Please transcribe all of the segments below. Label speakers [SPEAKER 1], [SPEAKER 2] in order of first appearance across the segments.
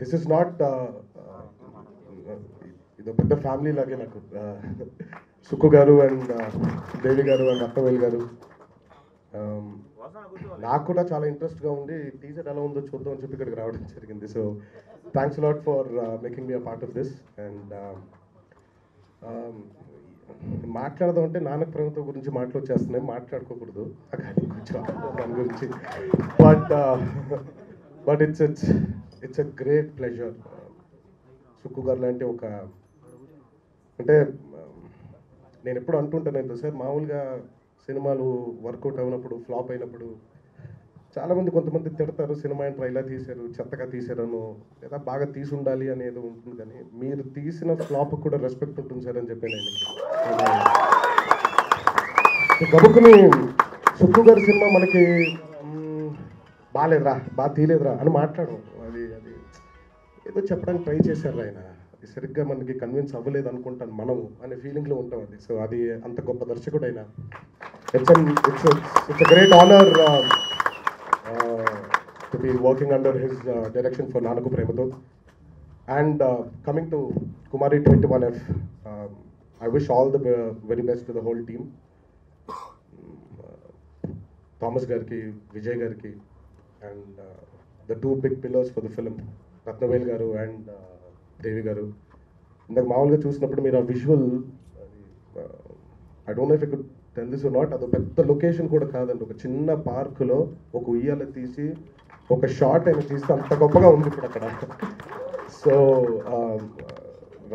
[SPEAKER 1] This is not ఇది పెద్ద family లాగే నాకు uh, Sukku garu and Devi uh, garu and అత్తవేలు garu. Um, నాకు కూడా చాలా ఇంట్రెస్ట్గా ఉండి టీచర్ ఎలా ఉందో చూద్దాం అని చెప్పి ఇక్కడికి రావడం జరిగింది. So thanks lot for making me a part of this and మాట్లాడదాం అంటే నాన్నక ప్రభుత్వం గురించి మాటలు వచ్చేస్తున్నాయి మాట్లాడుకోకూడదు కానీ కొంచెం దాని గురించి. But but it's it's it's a great pleasure Sukku garu లాంటి ఒక అంటే నేను ఎప్పుడు అంటుంటాను ఏంటో సార్ మామూలుగా సినిమాలు వర్కౌట్ అయినప్పుడు ఫ్లాప్ అయినప్పుడు చాలామంది కొంతమంది తిడతారు సినిమా ఏంట్రా ఇలా తీశారు చెత్తగా తీశారను లేదా బాగా తీసి ఉండాలి అనేది ఉంటుంది కానీ మీరు తీసిన ఫ్లాప్ కూడా రెస్పెక్ట్ ఉంటుంది సార్ అని చెప్పాను ఆయనకి గబుక్కుని సుక్కు గారి సినిమా మనకి బాగాలేదురా బాగా తీయలేదురా అని మాట్లాడు అది అది ఏదో చెప్పడానికి ట్రై చేశారు ఆయన. అది సరిగ్గా మనకి కన్విన్స్ అవ్వలేదు అనుకుంటాను మనము అనే ఫీలింగ్లో ఉంటాం అది. సో అది అంత గొప్ప దర్శకుడు అయినా it's it's it's great honour to be working under his direction for Nannaku Prematho and coming to Kumari twenty one F I wish all the very best to the whole team Thomas గారికి విజయ్ గారికి and the two big pillars for the film Rathnavel garu and Devi uh, గారు. ఇందాక మామూలుగా చూసినప్పుడు మీరు ఆ visual I don't know if could tell this not అది uh, పెద్ద లొకేషన్ కూడా కాదండి. ఒక చిన్న పార్కులో ఒక ఉయ్యాల తీసి ఒక షార్ట్ అయినా తీస్తే అంత గొప్పగా ఉంది ఇప్పుడు అక్కడ. So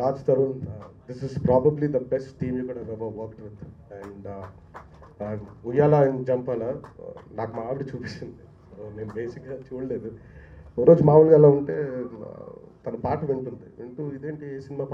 [SPEAKER 1] Raj Tarun this is probably the best team you could ever work with and Uyyala and Jampala? నాకు మా ఆవిడ చూపించింది. నేను బేసిక్గా చూడలేదు. ఒకరోజు రోజు మామూలుగా అలా ఉంటే తన పాట వింటుంది వింటూ ఇదేంటి ఏ సినిమా